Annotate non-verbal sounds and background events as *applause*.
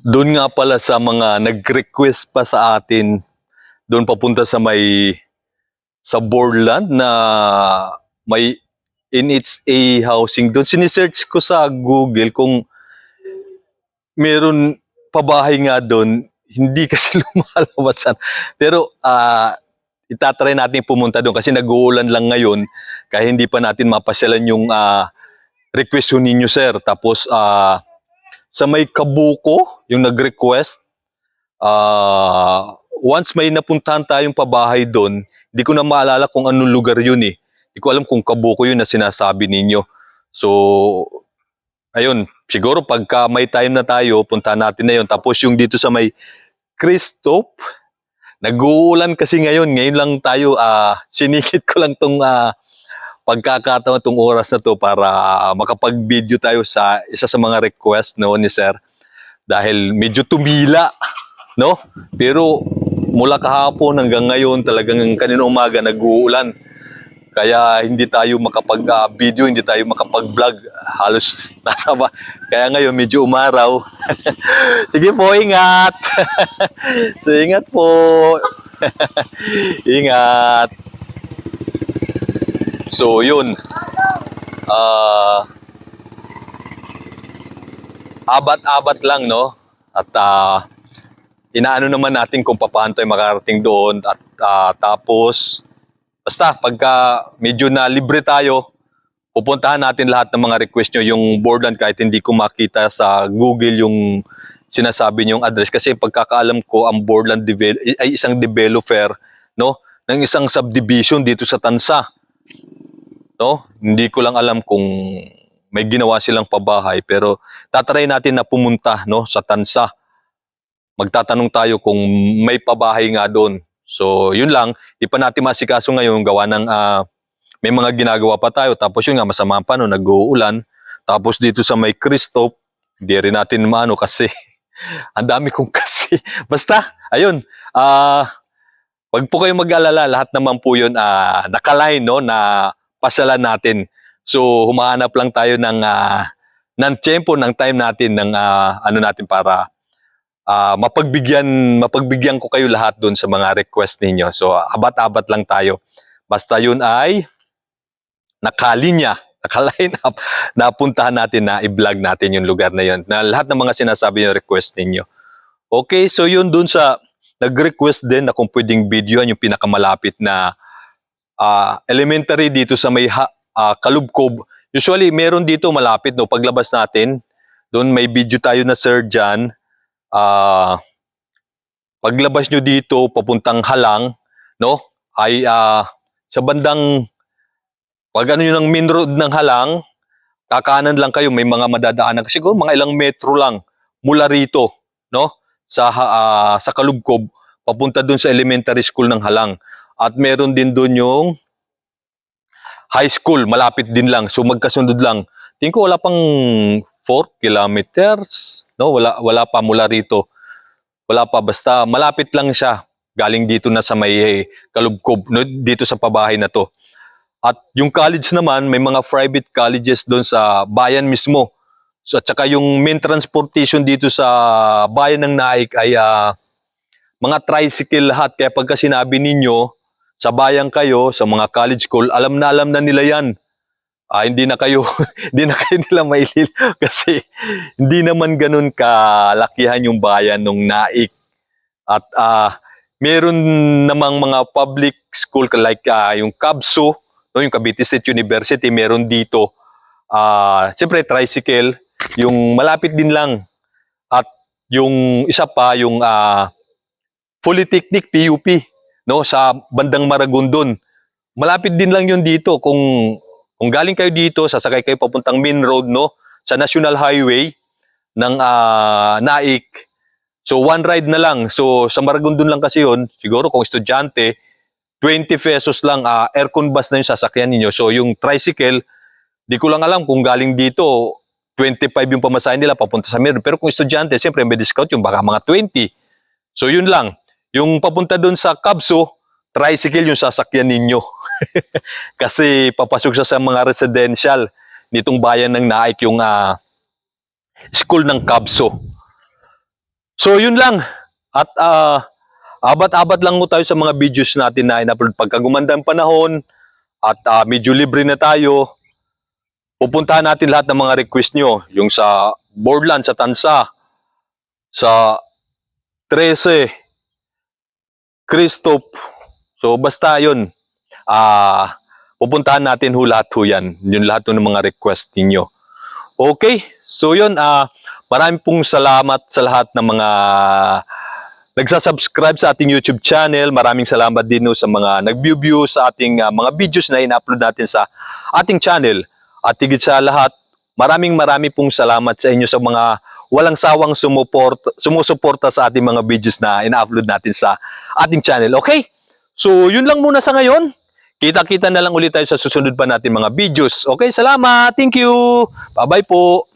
Doon nga pala sa mga nag-request pa sa atin, doon papunta sa may sa Borland na may NHA housing doon. Sinisearch ko sa Google kung meron pabahay nga doon, hindi *laughs* kasi lumalabasan. Pero ah itatry natin pumunta doon kasi nag-uulan lang ngayon kaya hindi pa natin mapasyalan yung ah, request ninyo sir. Tapos ah sa may Kabuko, yung nag-request, ah once may napuntahan tayong pabahay doon, hindi ko na maalala kung anong lugar yun eh. Hindi ko alam kung Kabuko yun na sinasabi ninyo. So, ayun, siguro pagka may time na tayo, punta natin na yun. Tapos yung dito sa may Christop, nag-uulan kasi ngayon. Ngayon lang tayo, ah sinikit ko lang tong ah, pagkakataon tong oras na to para ah, makapag-video tayo sa isa sa mga request no ni Sir dahil medyo tumila no pero mula kahapon hanggang ngayon talagang kanina umaga nag-uulan kaya hindi tayo makapag-video, hindi tayo makapag-vlog. Halos *laughs* nasa ba. Kaya ngayon medyo umaraw. *laughs* Sige po, ingat. *laughs* so ingat po. ingat. So yun. Ah abat-abat lang no. At ah, inaano naman natin kung paano tayo makarating doon. At ah, tapos basta pagka medyo na libre tayo pupuntahan natin lahat ng mga request nyo. Yung Borderland kahit hindi ko makita sa Google yung sinasabi niyong address. Kasi pagkakaalam ko ang devel- ay isang developer no? Ng isang subdivision dito sa Tansa no hindi ko lang alam kung may ginawa silang pabahay pero tatry natin na pumunta no sa Tansa magtatanong tayo kung may pabahay nga doon. So, yun lang. Di pa natin masikaso ngayon gawa ng ah, may mga ginagawa pa tayo. Tapos yun nga, masama pa no, nag-uulan. Tapos dito sa may Christop, hindi rin natin maano kasi *laughs* ang dami kong kasi. *laughs* Basta, ayun. Ah, wag po kayong mag-alala. Lahat naman po yun ah, nakaline no, na pasyalan natin. So, humahanap lang tayo ng ah, ng tempo, ng time natin, ng ah, ano natin para ah, mapagbigyan mapagbigyan ko kayo lahat doon sa mga request ninyo. So abat-abat lang tayo. Basta yun ay nakalinya, *laughs* naka-line up, napuntahan natin na i-vlog natin yung lugar na yun. Na lahat ng mga sinasabi yung request ninyo. Okay, so yun doon sa nag-request din na kung pwedeng videoan yung pinakamalapit na ah, elementary dito sa may ha, ah, Kalubkob. Usually meron dito malapit no paglabas natin. Doon may video tayo na sir dyan ah paglabas nyo dito papuntang Halang, no? Ay ah, sa bandang pag ano nyo ng main road ng Halang, kakanan lang kayo, may mga madadaanan. Siguro mga ilang metro lang mula rito, no? Sa ah, sa Kalugkob, papunta dun sa elementary school ng Halang. At meron din dun yung high school, malapit din lang. So magkasunod lang. Tingin ko wala pang 4 kilometers, no? Wala wala pa mula rito. Wala pa basta malapit lang siya. Galing dito na sa may Kalubkob, no? dito sa pabahay na to. At yung college naman, may mga private colleges doon sa bayan mismo. So at saka yung main transportation dito sa bayan ng Naik ay ah, mga tricycle lahat. Kaya pagka sinabi ninyo, sa bayan kayo, sa mga college school, alam na alam na nila yan. Ah, hindi na kayo *laughs* hindi na kayo nila mailil *laughs* kasi hindi naman ganun kalakihan yung bayan ng Naik. At ah meron namang mga public school like ah, yung Kabso, no, yung Cavite State University, meron dito. Ah, siyempre tricycle, yung malapit din lang. At yung isa pa yung ah Polytechnic PUP no sa bandang Maragondon. Malapit din lang yun dito kung kung galing kayo dito, sasakay kayo papuntang main road no sa National Highway ng ah, Naik. So one ride na lang. So sa Maragondon lang kasi yun, siguro kung estudyante, 20 pesos lang ah, aircon bus na yung sasakyan ninyo. So yung tricycle, di ko lang alam kung galing dito 25 yung pamasahe nila papunta sa Meron. Pero kung estudyante, siyempre may discount yung baka mga 20. So yun lang. Yung papunta doon sa Kabso, tricycle yung sasakyan ninyo. *laughs* Kasi papasok siya sa mga residential nitong bayan ng Naik yung ah, school ng Kabso. So yun lang. At ah, abat-abat lang mo tayo sa mga videos natin na in-upload pagka gumanda ang panahon at ah, medyo libre na tayo. Pupuntahan natin lahat ng mga request nyo. Yung sa Borderland, sa Tansa, sa 13, Christoph. So basta yun. Ah, pupuntahan natin ho lahat ho yan. Yung lahat ng mga request ninyo. Okay, so yun, ah, marami pong salamat sa lahat ng mga nagsasubscribe sa ating YouTube channel. Maraming salamat din ho sa mga nag-view-view sa ating ah, mga videos na in-upload natin sa ating channel. At higit sa lahat, maraming marami pong salamat sa inyo sa mga walang sawang sumuport, sumusuporta sa ating mga videos na in-upload natin sa ating channel. Okay? So, yun lang muna sa ngayon. Kita-kita na lang ulit tayo sa susunod pa natin mga videos. Okay, salamat. Thank you. Bye-bye po.